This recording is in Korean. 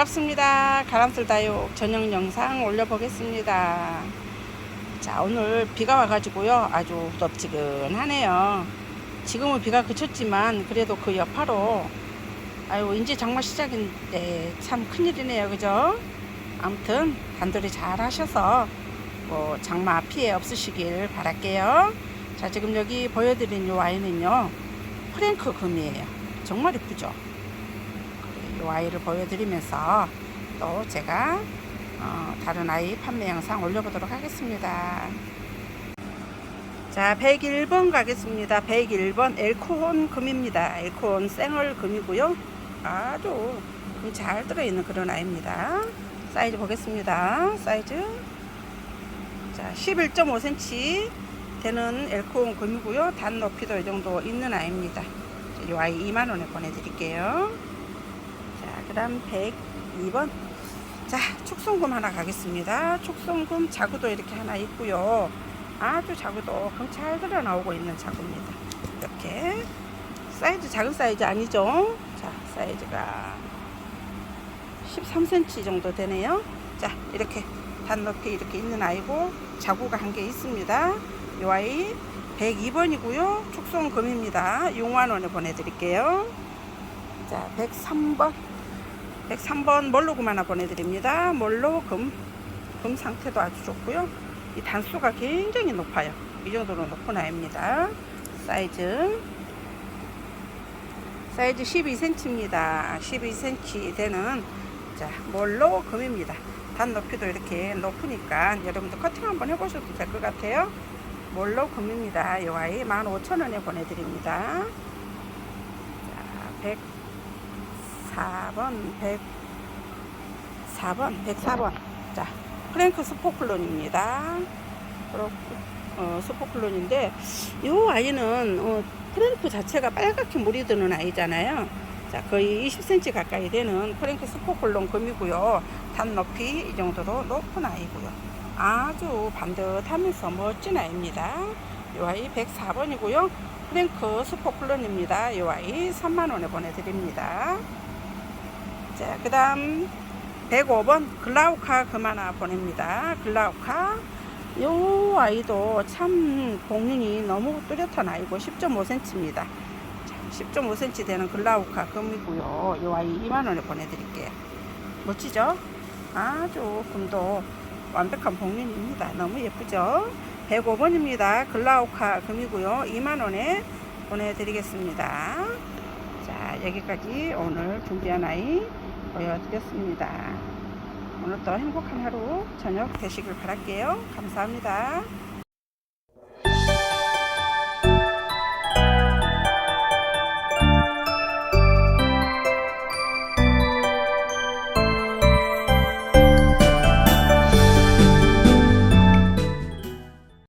반갑습니다. 가람슬 다육 전용 영상 올려보겠습니다. 자, 오늘 비가 와가지고요. 아주 후덥지근하네요. 지금은 비가 그쳤지만 그래도 그 여파로 아유 이제 장마 시작인데 참 큰일이네요. 그죠? 아무튼 단돌이 잘 하셔서 뭐 장마 피해 없으시길 바랄게요. 자, 지금 여기 보여드린 이 와인은요. 프랭크 금이에요. 정말 이쁘죠? 이 아이를 보여드리면서 또 제가 어, 다른 아이 판매 영상 올려보도록 하겠습니다. 자, 101번 가겠습니다. 101번 엘코온 금입니다. 엘코온 생얼 금이고요. 아주 잘 들어있는 그런 아이입니다. 사이즈 보겠습니다. 사이즈 자, 11.5cm 되는 엘코온 금이고요. 단 높이도 이 정도 있는 아이입니다. 이 아이 2만원에 보내드릴게요. 자, 그 다음 102번. 자, 축송금 하나 가겠습니다. 축송금 자구도 이렇게 하나 있고요. 아주 자구도 금잘 들어 나오고 있는 자구입니다. 이렇게. 사이즈 작은 사이즈 아니죠? 자, 사이즈가 13cm 정도 되네요. 자, 이렇게 단 높이 이렇게 있는 아이고, 자구가 한 개 있습니다. 이 아이 102번이고요. 축송금입니다. 6만원에 보내드릴게요. 자, 103번. 103번 몰로금 하나 보내드립니다. 몰로 금, 금 상태도 아주 좋고요. 이 단수가 굉장히 높아요. 이 정도로 높은 아입니다. 사이즈. 사이즈 12cm입니다. 12cm 되는, 자, 몰로 금입니다. 단 높이도 이렇게 높으니까 여러분들 커팅 한번 해보셔도 될 것 같아요. 몰로 금입니다. 이 아이 15,000원에 보내드립니다. 자, 104번, 104번, 104번. 자, 프랭크 스포클론입니다. 그렇고, 어, 스포클론인데, 이 아이는, 어, 프랭크 자체가 빨갛게 물이 드는 아이잖아요. 자, 거의 20cm 가까이 되는 프랭크 스포클론 금이고요. 단 높이 이 정도로 높은 아이고요. 아주 반듯하면서 멋진 아이입니다. 이 아이 104번이고요. 프랭크 스포클론입니다. 이 아이 3만원에 보내드립니다. 자, 그 다음 105번 글라우카 금 하나 보냅니다. 글라우카. 요 아이도 참 복륜이 너무 뚜렷한 아이고 10.5cm입니다. 10.5cm 되는 글라우카 금이고요. 요 아이 2만원에 보내드릴게요. 멋지죠? 아주 금도 완벽한 복륜입니다. 너무 예쁘죠? 105번입니다. 글라우카 금이고요. 2만원에 보내드리겠습니다. 자, 여기까지 오늘 준비한 아이 보여드렸습니다. 오늘도 행복한 하루 저녁 되시길 바랄게요. 감사합니다.